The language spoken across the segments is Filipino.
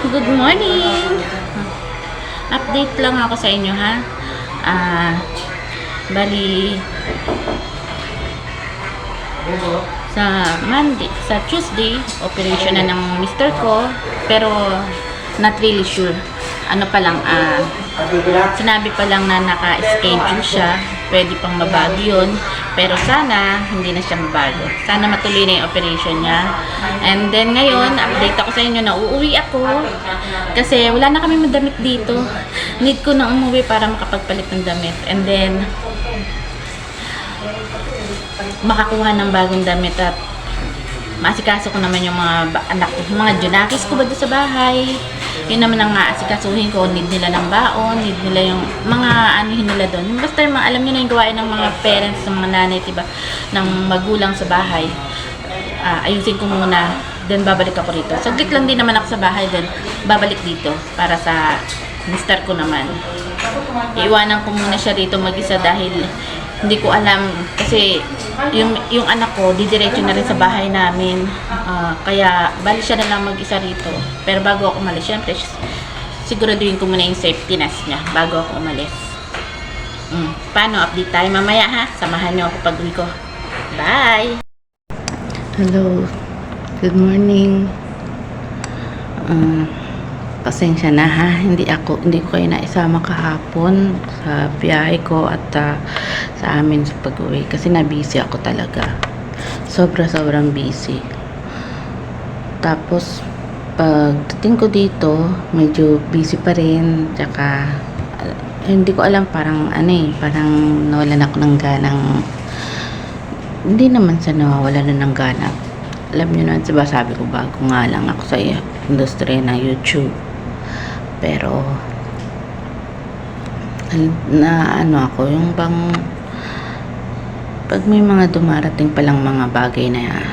Good morning! Update lang ako sa inyo ha. Ah, bali sa Monday, sa Tuesday, operation na ng mister ko, pero not really sure. Ano pa lang, ah, sinabi pa lang na naka-schedule siya, pwede pang mabago yun, pero sana hindi na siya mabago. Sana matuloy na yung operation niya. And then ngayon, update ako sa inyo na uuwi ako kasi wala na kami madamit dito. Need ko na umuwi para makapagpalit ng damit. And then, makakuha ng bagong damit at maasikaso ko naman yung mga anak ko, mga junakis ko ba sa bahay. Yun naman ang aasikasuhin ko, need nila ng baon, need nila yung mga anuhin nila doon. Basta yung mga, alam nyo na yung gawain ng mga parents, ng mga nanay, diba, ng magulang sa bahay. Ah, ayusin ko muna, then babalik ako rito. Saglit lang din naman ako sa bahay, then babalik dito para sa mister ko naman. Iiwanan ko muna siya rito mag-isa dahil hindi ko alam kasi yung yung anak ko didiretso na rin sa bahay namin. Ah, kaya bali siya na lang mag-isa rito. Pero bago ako umalis, syempre siguraduhin ko muna yung safety nest niya bago ako umalis. Mm. Paano? Update tayo mamaya ha. Samahan niyo ako pag uwi ko. Bye! Hello. Good morning. Ah, pasensya na ha. Hindi ako hindi ko kayo naisama kahapon sa biyahe ko at ah, sa amin sa pag-uwi kasi na busy ako talaga. Sobra sobrang busy. Tapos pagdating ko dito, medyo busy pa rin. Tsaka ah, hindi ko alam parang ano eh, parang nawalan ako ng ganang hindi naman sa nawawala na ng gana. Alam niyo na, diba sabi ko bago nga lang ako sa industriya ng YouTube. Pero, na ano ako, yung bang, pag may mga dumarating palang mga bagay na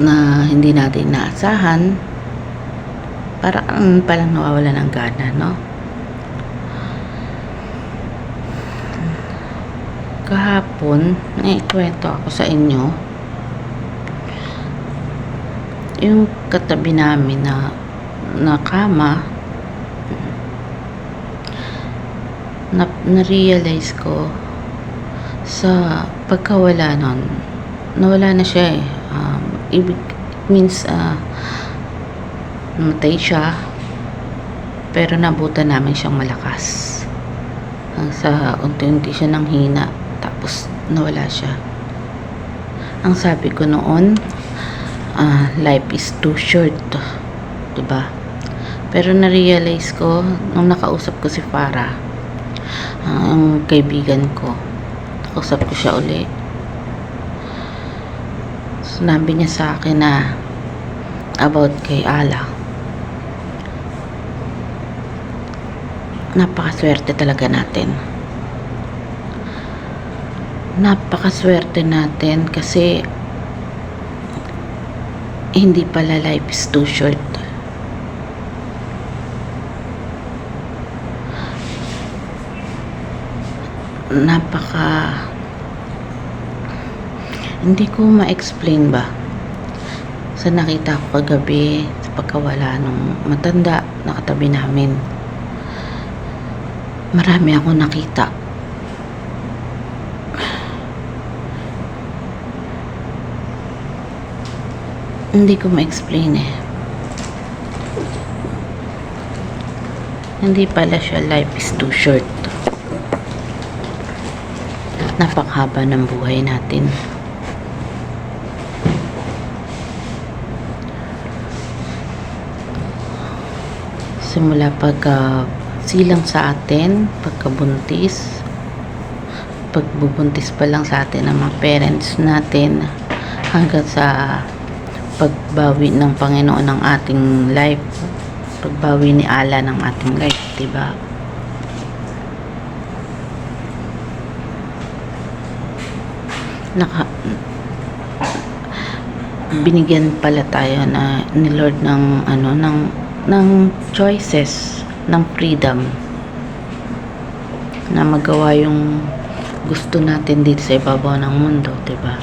na hindi natin naasahan, parang palang nawawala ng gana, no? kahapon, naikwento ako sa inyo yung katabi namin na na kama na, na-realize ko sa pagkawala nun. Nawala na siya eh. Um, ibig means uh, namatay siya pero nabutan namin siyang malakas. Ang sa unti-unti siya nang hina tapos nawala siya. Ang sabi ko noon ah, life is too short diba pero na-realize ko nung nakausap ko si Farah ah, ang kaibigan ko nakausap ko siya uli. Sinabi niya sa akin na about kay Ala. Napakaswerte talaga natin. Napakaswerte natin kasi hindi pala life is too short napaka hindi ko ma-explain ba sa nakita ko kagabi sa pagkawala nung matanda na katabi namin. Marami ako nakita. Hindi ko ma-explain eh. Hindi pala siya life is too short napakahaba ng buhay natin. Simula pagka silang sa atin pagkabuntis pagbubuntis pa lang sa atin ng mga parents natin hanggang sa pagbawi ng Panginoon ng ating life pagbawi ni Allah ng ating life diba naka binigyan pala tayo na ni Lord ng ano ng ng choices ng freedom na magawa yung gusto natin dito sa ibabaw ng mundo, 'di ba?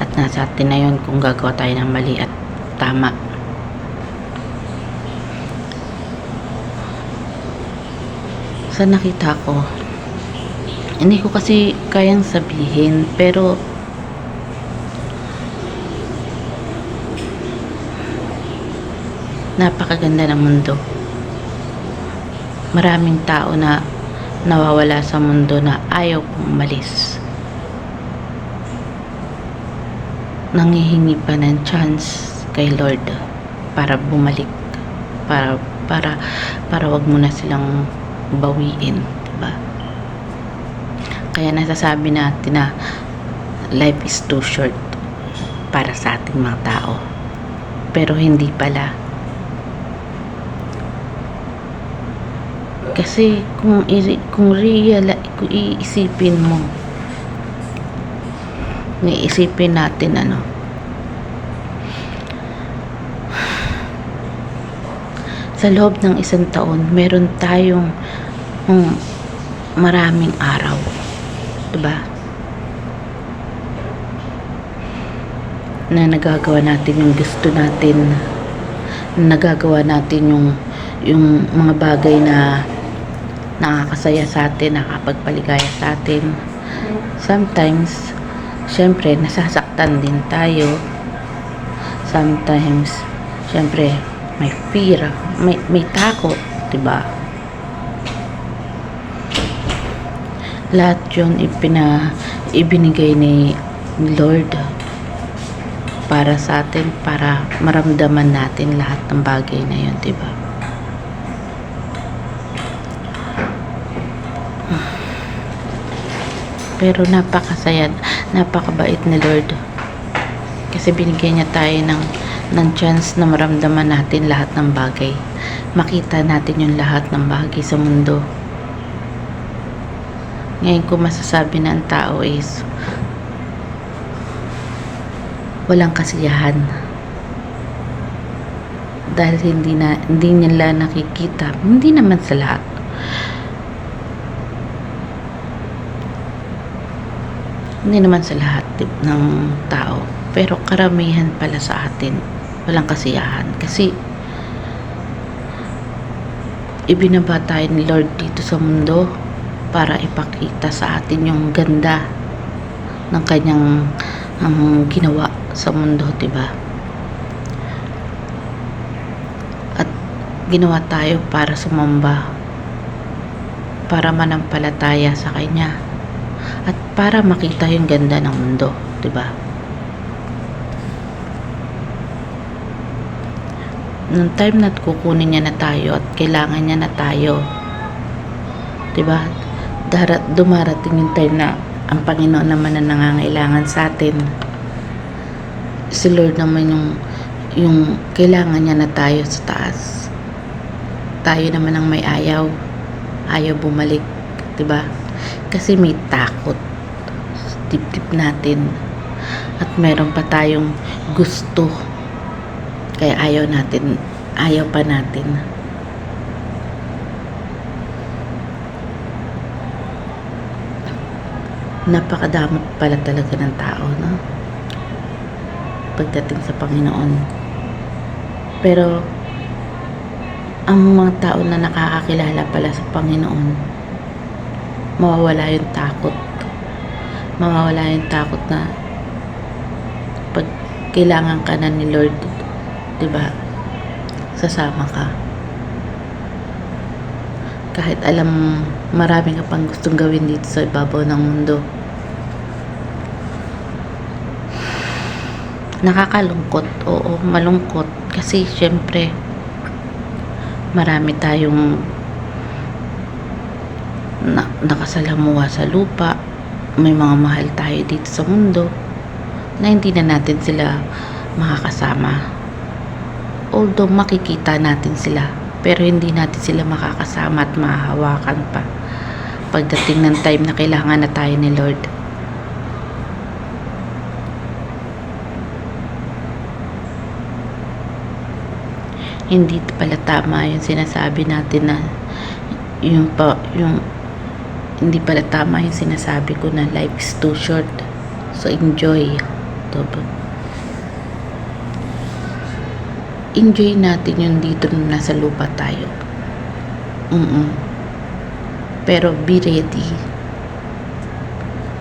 At nasa atin na 'yon kung gagawa tayo ng mali at tama. Sa nakita ko, hindi ko kasi kayang sabihin, pero napakaganda ng mundo. Maraming tao na nawawala sa mundo na ayaw pong umalis. Nangihingi pa ng chance kay Lord para bumalik para para para wag mo na silang bawiin? Kaya nasasabi natin na life is too short para sa ating mga tao. Pero hindi pala. Kasi kung kung real kung iisipin mo iisipin natin ano sa loob ng isang taon meron tayong um, maraming araw ba na nagagawa natin yung gusto natin na nagagawa natin yung yung mga bagay na nakakasaya sa atin, nakakapagpaligaya sa atin. Sometimes, syempre, nasasaktan din tayo. Sometimes, syempre, may fear, may, may takot, 'di ba? Lahat yun ipina, ibinigay ni Lord para sa atin, para maramdaman natin lahat ng bagay na yun, 'di ba? Pero napakasaya, napakabait ni Lord. Kasi binigyan niya tayo ng, ng chance na maramdaman natin lahat ng bagay. Makita natin yung lahat ng bagay sa mundo. Ngayon ko masasabi na ang tao is walang kasiyahan. Dahil hindi na hindi nila nakikita, hindi naman sa lahat. Hindi naman sa lahat ng tao. Pero karamihan pala sa atin, walang kasiyahan. Kasi, ibinaba tayo ni Lord dito sa mundo para ipakita sa atin yung ganda ng kanyang ang ginawa sa mundo, 'di ba? At ginawa tayo para sumamba para manampalataya sa kanya at para makita yung ganda ng mundo, 'di ba? Nung time na kukunin niya na tayo at kailangan niya na tayo, 'di ba? Darat dumarating yung time na ang Panginoon naman na nangangailangan sa atin. Si Lord naman yung yung kailangan niya na tayo sa taas. Tayo naman ang may ayaw. Ayaw bumalik, ba? Kasi may takot sa dibdib natin. At meron pa tayong gusto. Kaya ayaw natin, ayaw pa natin. Napakadamot pala talaga ng tao, no? Pagdating sa Panginoon. Pero, ang mga tao na nakakakilala pala sa Panginoon, mawawala yung takot. Mawawala yung takot na pag kailangan ka na ni Lord, 'di ba? Sasama ka. Kahit alam marami ka pang gustong gawin dito sa ibabaw ng mundo. Nakakalungkot, oo, malungkot kasi syempre marami tayong na, nakasalamuha sa lupa. May mga mahal tayo dito sa mundo na hindi na natin sila makakasama. Although makikita natin sila, pero hindi natin sila makakasama at mahahawakan pa. Pagdating ng time na kailangan na tayo ni Lord. Hindi pala tama yung sinasabi natin na yung pa, yung hindi pala tama yung sinasabi ko na life is too short. So, enjoy. Diba? Enjoy natin yung dito na nasa lupa tayo. mm Pero be ready.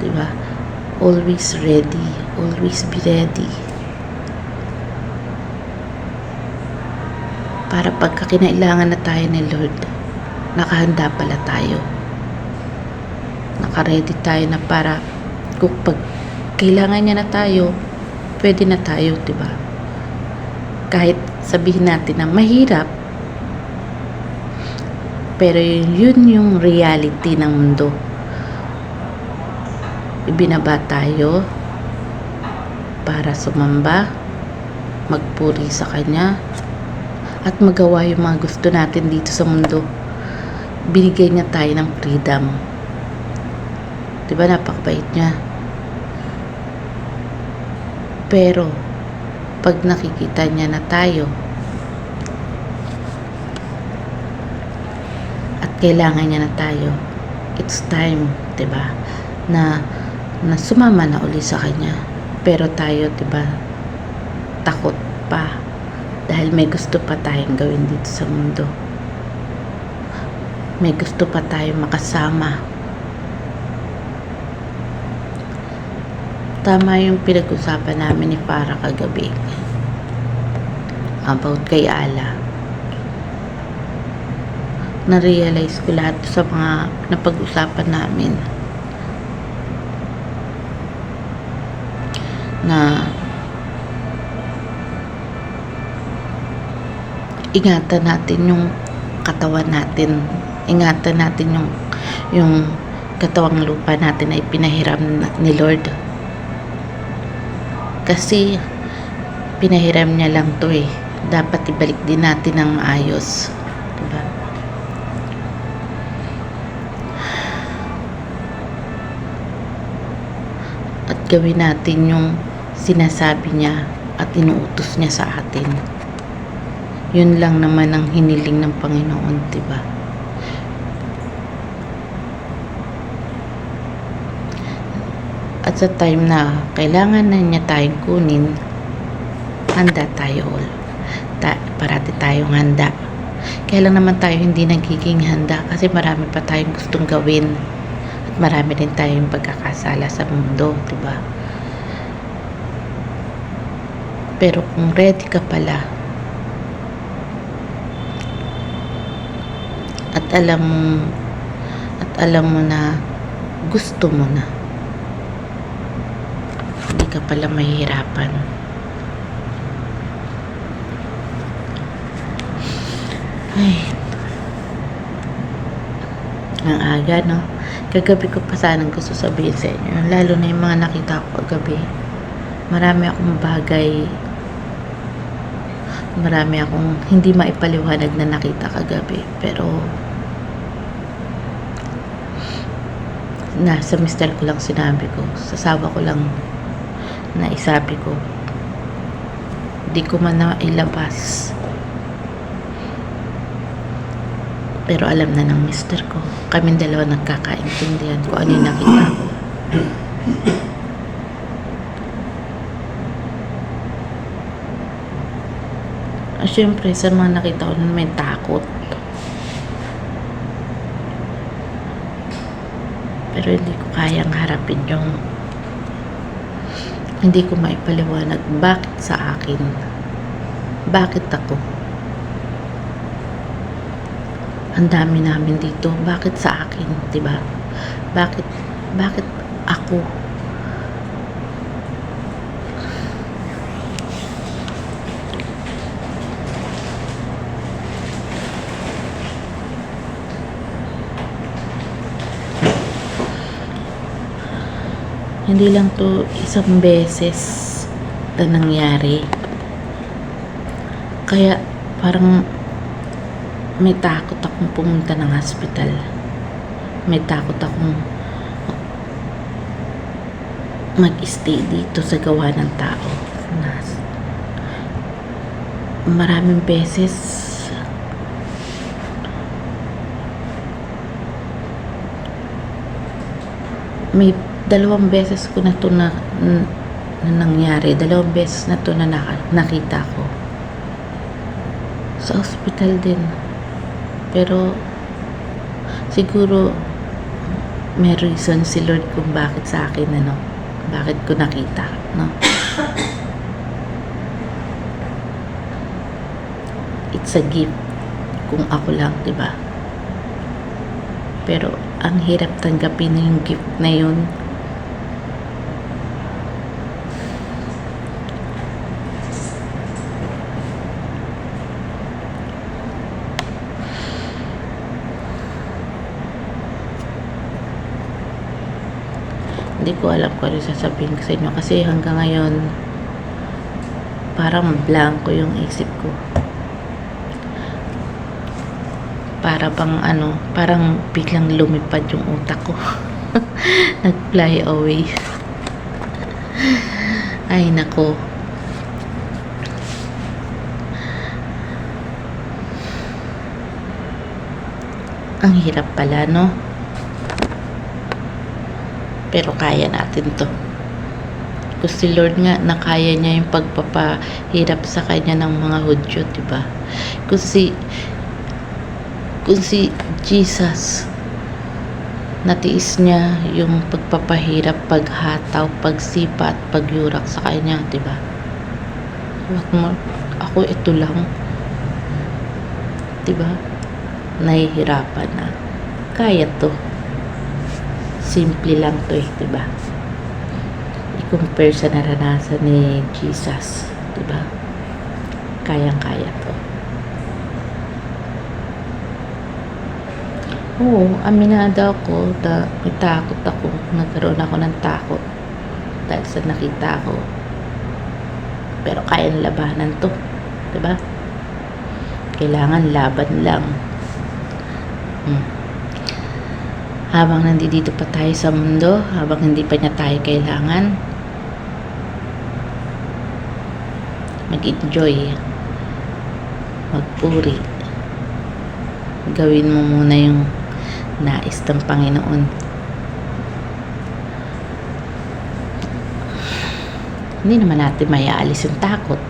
Diba? Always ready. Always be ready. Para pagka kinailangan na tayo ni Lord, nakahanda pala tayo. Nakaready tayo na para kung pag kailangan niya na tayo, pwede na tayo, di ba? Kahit sabihin natin na mahirap, pero yun yung reality ng mundo. Ibinaba tayo para sumamba, magpuri sa Kanya, at magawa yung mga gusto natin dito sa mundo. Binigay niya tayo ng freedom. Diba napakabait niya? Pero, pag nakikita niya na tayo, at kailangan niya na tayo, it's time, ba? Na na sumama na uli sa kanya. Pero tayo, ba? Takot pa dahil may gusto pa tayong gawin dito sa mundo. May gusto pa tayong makasama. Tama yung pinag-usapan namin ni Farah kagabi about kay Ala na-realize ko lahat sa mga napag-usapan namin na ingatan natin yung katawan natin ingatan natin yung yung katawang lupa natin ay pinahiram na- ni Lord kasi pinahiram niya lang to eh dapat ibalik din natin ng maayos diba? at gawin natin yung sinasabi niya at inuutos niya sa atin. Yun lang naman ang hiniling ng Panginoon, 'di ba? At sa time na kailangan na niya tayong kunin, handa tayo all. Ta- parati tayong handa. Kaya lang naman tayo hindi nagiging handa kasi marami pa tayong gustong gawin at marami din tayong pagkakasala sa mundo, di ba? Pero kung ready ka pala at alam mo at alam mo na gusto mo na hindi ka pala mahihirapan. Ay. Ang aga, no? Kagabi ko pa sanang gusto sabihin sa inyo. Lalo na yung mga nakita ko kagabi. Marami akong bagay. Marami akong hindi maipaliwanag na nakita kagabi. Pero, na sa mister ko lang sinabi ko. Sa sawa ko lang na isabi ko. Di ko man na ilabas. Pero alam na ng mister ko. Kaming dalawa nagkakaintindihan kung ano yung nakita ko. Syempre, sa mga nakita ko nun may takot. Pero hindi ko kayang harapin yung hindi ko maipaliwanag bakit sa akin. Bakit ako? Ang dami namin dito. Bakit sa akin, 'di ba? Bakit bakit ako? Hindi lang to isang beses na nangyari. Kaya parang may takot akong pumunta ng hospital. May takot akong mag-stay dito sa gawa ng tao. Nas maraming beses may dalawang beses ko na to na, na, na nangyari. Dalawang beses na to na nakita ko. Sa hospital din. Pero siguro may reason si Lord kung bakit sa akin, ano, bakit ko nakita, no? It's a gift kung ako lang, di ba? Pero ang hirap tanggapin na yung gift na yun. Hindi ko alam kung ano sasabihin ko sa inyo kasi hanggang ngayon parang blanco yung isip ko. Para bang ano, parang biglang lumipad yung utak ko. Nag-fly away. Ay, nako. Ang hirap pala, no? Pero kaya natin to. Kung si Lord nga, nakaya niya yung pagpapahirap sa kanya ng mga hudyo, di ba? Kung si kung si Jesus natiis niya yung pagpapahirap, paghataw, pagsipa at pagyurak sa kanya, di ba? Ako ito lang. Di ba? Nahihirapan na. Kaya to. Simple lang to eh, di ba? I-compare sa naranasan ni Jesus, di ba? Kayang-kaya to. Oo, aminado ako na may takot ako. Nagkaroon ako ng takot dahil sa nakita ko. Pero kaya labanan to. 'di ba? Kailangan laban lang. Hmm. Habang nandito pa tayo sa mundo, habang hindi pa niya tayo kailangan, mag-enjoy, magpuri, gawin mo muna yung nais ng Panginoon. Hindi naman natin mayaalis yung takot.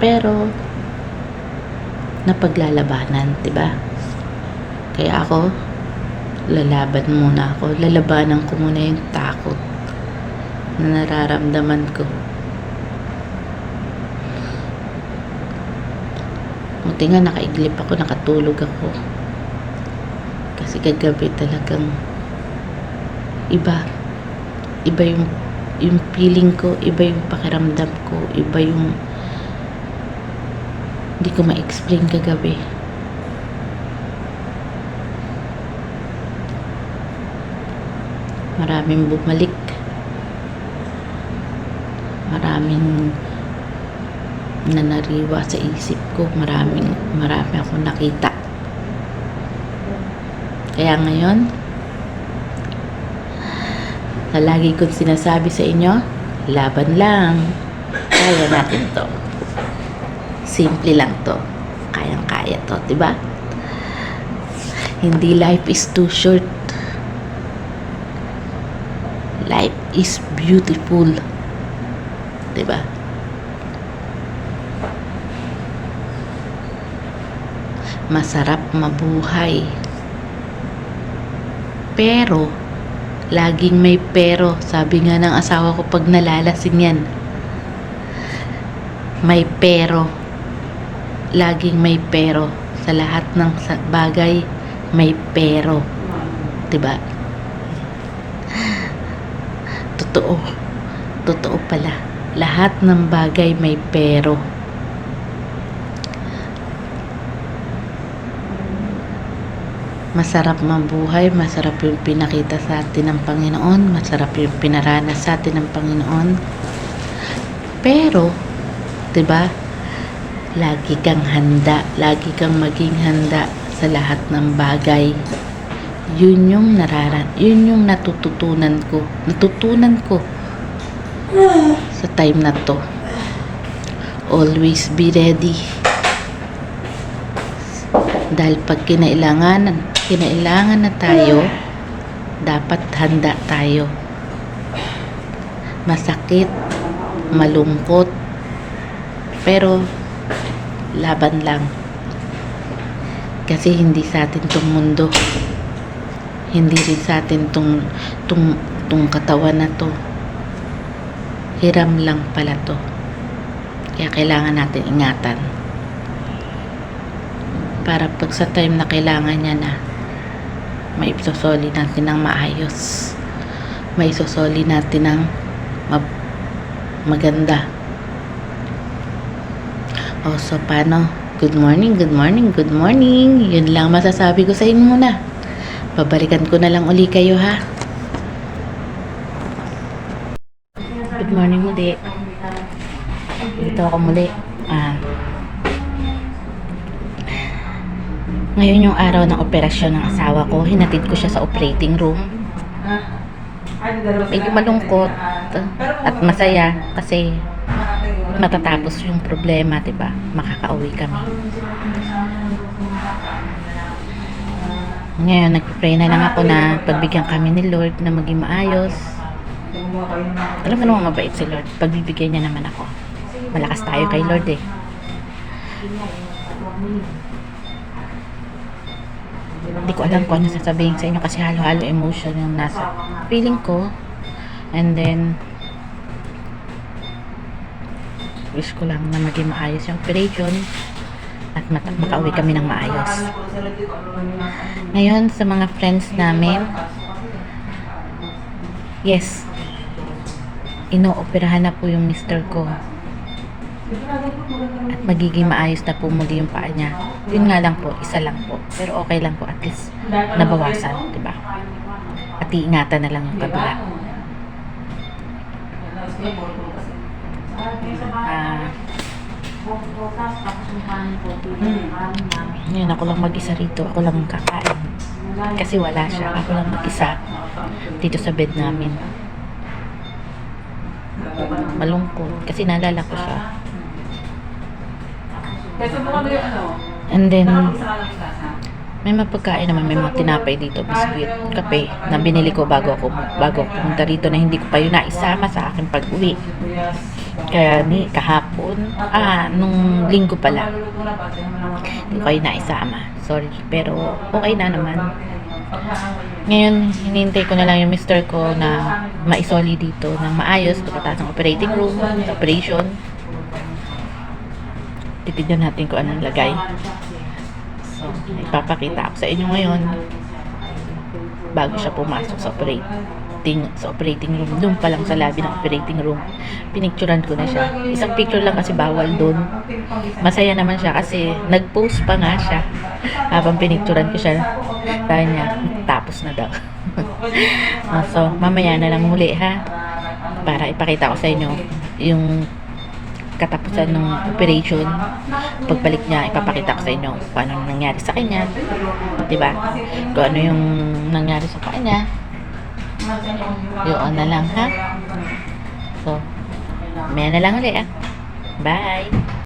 Pero, napaglalabanan, 'di ba? Kaya ako, lalaban muna ako. Lalabanan ko muna yung takot na nararamdaman ko. Buti nga nakaiglip ako, nakatulog ako. Kasi kagabi talagang iba. Iba yung yung feeling ko, iba yung pakiramdam ko, iba yung hindi ko ma-explain kagabi. Maraming bumalik. Maraming nanariwa sa isip ko. Maraming, marami akong nakita. Kaya ngayon, na lagi kong sinasabi sa inyo, laban lang. Kaya natin to. Simple lang to. Kayang-kaya to, di ba? Hindi life is too short. Life is beautiful. Di ba? Masarap mabuhay. Pero, laging may pero. Sabi nga ng asawa ko pag nalalasin yan. May pero. Laging may pero. Sa lahat ng bagay, may pero. 'Di ba? Totoo. Totoo pala. Lahat ng bagay may pero. Masarap mabuhay, masarap yung pinakita sa atin ng Panginoon, masarap yung pinaranas sa atin ng Panginoon. Pero, 'di ba? Lagi kang handa, lagi kang maging handa sa lahat ng bagay. Yun yung nararan, yun yung natututunan ko, natutunan ko sa time na to. Always be ready. Dahil pag kinailangan, kinailangan na tayo, dapat handa tayo. Masakit, malungkot, pero laban lang. Kasi hindi sa atin tong mundo. Hindi rin sa atin tong, tong, tong katawan na to. Hiram lang pala to. Kaya kailangan natin ingatan. Para pag sa time na kailangan niya na, maipsosoli natin ng maayos. Maisosoli natin ng mab- maganda. O, so paano? Good morning, good morning, good morning. Yun lang masasabi ko sa inyo muna. Babalikan ko na lang uli kayo ha. Good morning muli. Dito ako muli. Ah. Ngayon yung araw ng operasyon ng asawa ko, hinatid ko siya sa operating room. Medyo malungkot at masaya kasi matatapos yung problema, 'di ba? Makakauwi kami. Ngayon, nagpipray na lang ako na pagbigyan kami ni Lord na maging maayos. Alam mo naman mabait si Lord. Pagbibigyan niya naman ako. Malakas tayo kay Lord eh. Hindi ko alam kung ano sasabihin sa inyo kasi halo-halo emotion yung nasa feeling ko. And then, wish ko lang na maging maayos yung operation at mat- makauwi kami ng maayos. Ngayon, sa mga friends namin, yes, inooperahan na po yung mister ko. At magiging maayos na po muli yung paa niya. Yun nga lang po, isa lang po. Pero okay lang po, at least nabawasan, di ba? At iingatan na lang yung kabila. Ah, Ngayon ako lang mag-isa rito. Ako lang ang kakain. Kasi wala siya. Ako lang mag-isa. Dito sa bed namin. Malungkot. Kasi naalala ko siya. Kasi mo yung ano? And then, may mapagkain naman. May mga tinapay dito. Biskuit, kape. Na binili ko bago ako, bago ako pumunta rito na hindi ko pa yun naisama sa akin pag-uwi. Kaya ni kahapon, ah, nung linggo pala, hindi ko kayo naisama. Sorry. Pero okay na naman. Ngayon, hinihintay ko na lang yung mister ko na maisoli dito ng maayos pagkatapos ng operating room, operation. Titignan natin kung anong lagay. So, ipapakita ako sa inyo ngayon bago siya pumasok sa operating sa operating room. Doon pa lang sa lobby ng operating room. Pinicturan ko na siya. Isang picture lang kasi bawal doon. Masaya naman siya kasi nag-post pa nga siya habang pinicturan ko siya. Sabi niya, tapos na daw. Ah, so, mamaya na lang muli ha. Para ipakita ko sa inyo yung katapusan ng operation. Pagbalik niya, ipapakita ko sa inyo kung ano nangyari sa kanya. 'Di ba? Kung ano yung nangyari sa kanya. Yun na lang ha. So, mamaya na lang ulit ah. Bye!